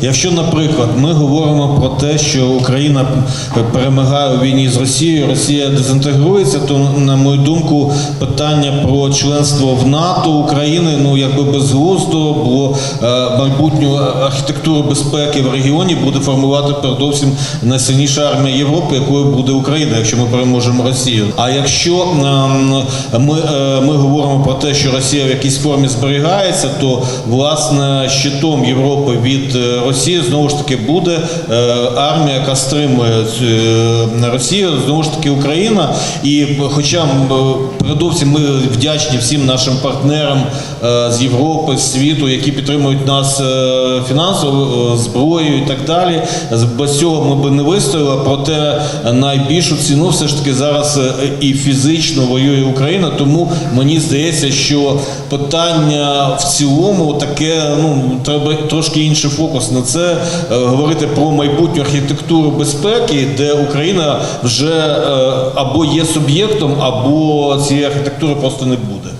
Якщо, наприклад, ми говоримо про те, що Україна перемагає у війні з Росією, Росія дезінтегрується, то на мою думку, питання про членство в НАТО України ну якби безглуздо, бо е, майбутню архітектуру безпеки в регіоні буде формувати передовсім найсильніша армія Європи, якою буде Україна, якщо ми переможемо Росію. А якщо ем, ми, е, ми говоримо про те, що Росія в якійсь формі зберігається, то власне щитом Європи від Росії знову ж таки буде е, армія, яка стримує цю, е, Росію, знову ж таки Україна. І хоча е, передовсім ми вдячні всім нашим партнерам з Європи, з світу, які підтримують нас фінансово, зброєю і так далі. Без цього ми би не вистояли. Проте найбільшу ціну все ж таки зараз і фізично воює Україна. Тому мені здається, що питання в цілому таке ну треба трошки інший фокус на це е, говорити про майбутню архітектуру безпеки, де Україна вже е, або є суб'єктом, або цієї архітектури просто не буде.